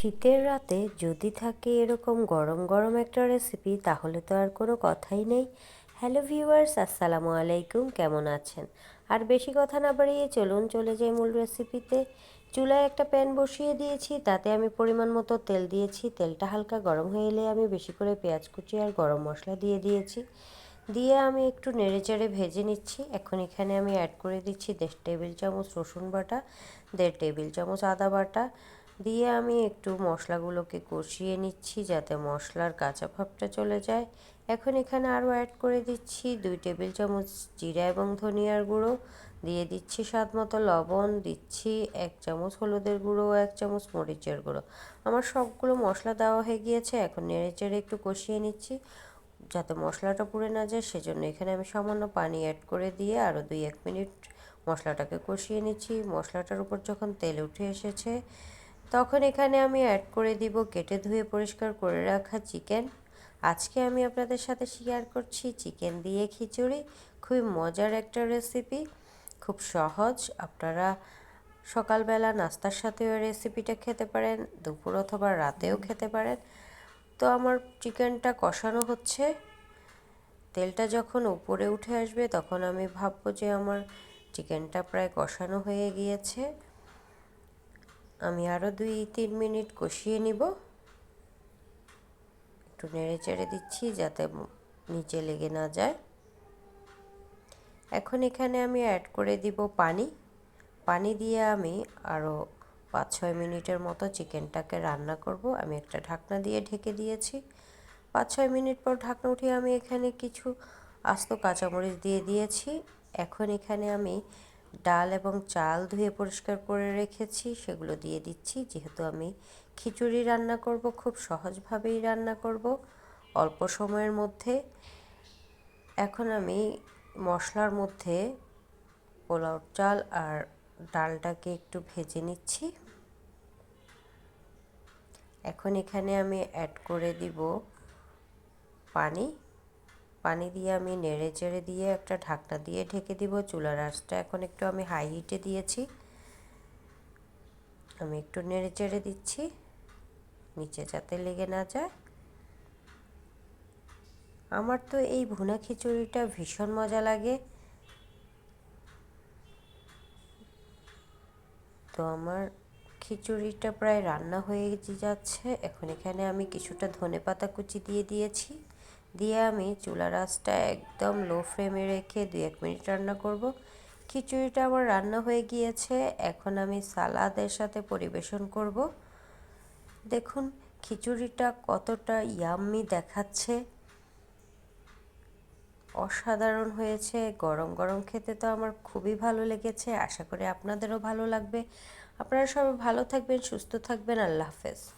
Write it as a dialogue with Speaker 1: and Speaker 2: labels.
Speaker 1: শীতের রাতে যদি থাকে এরকম গরম গরম একটা রেসিপি তাহলে তো আর কোনো কথাই নেই। হ্যালো ভিউয়ার্স আসসালামু আলাইকুম, কেমন আছেন? আর বেশি কথা না বাড়িয়ে চলুন, চলে যাই মূল রেসিপিতে চুলায় একটা প্যান বসিয়ে দিয়েছি, তাতে আমি পরিমাণ মতো তেল দিয়েছি। তেলটা হালকা গরম হয়ে এলে আমি বেশি করে পেঁয়াজ কুচি আর গরম মশলা দিয়ে দিয়েছি। দিয়ে আমি একটু নেড়ে চেড়ে ভেজে নিচ্ছি। এখন এখানে আমি অ্যাড করে দিচ্ছি দেড় টেবিল চামচ রসুন বাটা, দেড় টেবিল চামচ আদা বাটা দিয়ে আমি একটু মশলাগুলোকে কষিয়ে নিচ্ছি যাতে মশলার কাঁচা ভাবটা চলে যায়। এখন এখানে আরও অ্যাড করে দিচ্ছি দুই টেবিল চামচ জিরা এবং ধনিয়ার গুঁড়ো। দিয়ে দিচ্ছি স্বাদ মতো লবণ। দিচ্ছি এক চামচ হলুদের গুঁড়ো এক চামচ মরিচের গুঁড়ো। আমার সবগুলো মশলা দেওয়া হয়ে গিয়েছে, এখন নেড়ে চেড়ে একটু কষিয়ে নিচ্ছি। যাতে মশলাটা পুড়ে না যায়, সেজন্য এখানে আমি সামান্য পানি অ্যাড করে দিয়ে আরও দুই এক মিনিট মশলাটাকে কষিয়ে নিচ্ছি। মশলাটার উপর যখন তেল উঠে এসেছে তখন এখানে আমি অ্যাড করে দিব কেটে ধুয়ে পরিষ্কার করে রাখা চিকেন আজকে আমি আপনাদের সাথে শেয়ার করছি চিকেন দিয়ে খিচুড়ি। খুবই মজার একটা রেসিপি খুব সহজ। আপনারা সকালবেলা নাস্তার সাথেও রেসিপিটা খেতে পারেন দুপুর অথবা রাতেও খেতে পারেন। তো আমার চিকেনটা কষানো হচ্ছে। তেলটা যখন উপরে উঠে আসবে তখন আমি ভাববো যে আমার চিকেনটা প্রায় কষানো হয়ে গিয়েছে। আমি আরও দুই, তিন মিনিট কষিয়ে নিব। একটু নেড়ে চেড়ে দিচ্ছি যাতে নিচে লেগে না যায়। এখন এখানে আমি অ্যাড করে দিব পানি। পানি দিয়ে আমি আরও পাঁচ, ছয় মিনিটের মতো চিকেনটাকে রান্না করব। আমি একটা ঢাকনা দিয়ে ঢেকে দিয়েছি। পাঁচ, ছয় মিনিট পর ঢাকনা উঠিয়ে আমি এখানে কিছু আস্ত কাঁচামরিচ দিয়ে দিয়েছি। এখন এখানে আমি ডাল এবং চাল ধুয়ে পরিষ্কার করে রেখেছি, সেগুলো দিয়ে দিচ্ছি। যেহেতু আমি খিচুড়ি রান্না করব, খুব সহজভাবেই রান্না করব অল্প সময়ের মধ্যে। এখন আমি মশলার মধ্যে পোলাও চাল আর ডালটাকে একটু ভেজে নিচ্ছি। এখন এখানে আমি অ্যাড করে দিব পানি। পানি দিয়ে আমি নেড়ে চেড়ে দিয়ে একটা ঢাকনা দিয়ে ঢেকে দিব। চুলার আঁচটা এখন একটু আমি হাই হিটে দিয়েছি। আমি একটু নেড়ে চেড়ে দিচ্ছি। নিচে যাতে লেগে না যায়। আমার তো এই ভুনা খিচুড়িটা ভীষণ মজা লাগে। তো আমার খিচুড়িটা প্রায় রান্না হয়ে যাচ্ছে। এখন এখানে আমি কিছুটা ধনে পাতা কুচি দিয়ে দিয়েছি। দিয়ে আমি চুলার আঁচটা একদম লো ফ্লেমে রেখে দু এক মিনিট রান্না করব। খিচুড়িটা আমার রান্না হয়ে গিয়েছে, এখন আমি সালাদের সাথে পরিবেশন করব। দেখুন, খিচুড়িটা কতটা ইয়াম্মি দেখাচ্ছে। অসাধারণ হয়েছে, গরম গরম খেতে তো আমার খুবই ভালো লেগেছে, আশা করি আপনাদেরও ভালো লাগবে। আপনারা সবাই ভালো থাকবেন, সুস্থ থাকবেন, আল্লাহ হাফেজ।